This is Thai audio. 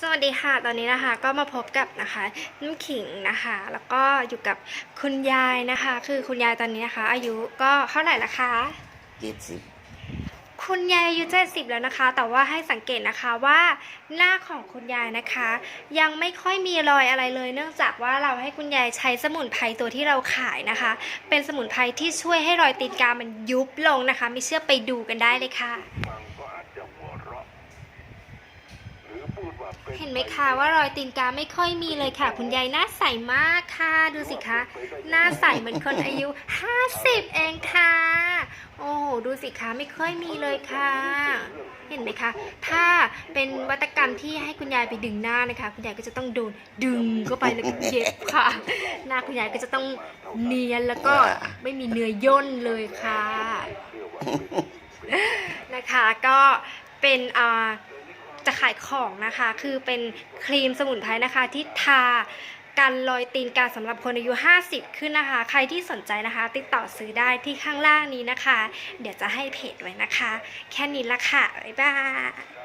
สวัสดีค่ะ ตอนนี้นะคะก็มาพบกับนะคะน้ำขิงนะคะ แล้วก็อยู่กับคุณยายนะคะ คือคุณยายตอนนี้นะคะ อายุก็เท่าไหร่ละคะเจ็ดสิบคุณยายอายุ70แล้วนะคะ แต่ว่าให้สังเกตนะคะว่าหน้าของคุณยายนะคะ ยังไม่ค่อยมีรอยอะไรเลย เนื่องจากว่าเราให้คุณยายใช้สมุนไพรตัวที่เราขายนะคะ เป็นสมุนไพรที่ช่วยให้รอยตีนกามันยุบลงนะคะ ไม่เชื่อไปดูกันได้เลยค่ะ ฟังก็อาจจะหัวเราะหรือพูดว่าเป็น เห็นไหมคะว่ารอยตีนกาไม่ค่อยมีเลยค่ะ คุณยายหน้าใสมากค่ะ ดูสิคะหน้าใสเหมือนคนอายุ 50 เองค่ะ โอ้โหดูสิคะไม่ค่อยมีเลยค่ะ เห็นไหมคะ ถ้าเป็นวัตกรรมที่ให้คุณยายไปดึงหน้านะคะ คุณยายก็จะต้องโดนดึงเข้าไปแล้วก็เย็บค่ะ หน้าคุณยายก็จะต้องเนียนแล้วก็ไม่มีเนื้อย่นเลยค่ะนะคะก็เป็นอ่า จะขายของนะคะ คือเป็นครีมสมุนไพรนะคะ ที่ทากันรอยตีนกาสำหรับคนอายุ 50 ขึ้นนะคะ ใครที่สนใจนะคะ ติดต่อซื้อได้ที่ข้างล่างนี้นะคะ เดี๋ยวจะให้เพจไว้นะคะ แค่นี้ละค่ะ บ๊ายบาย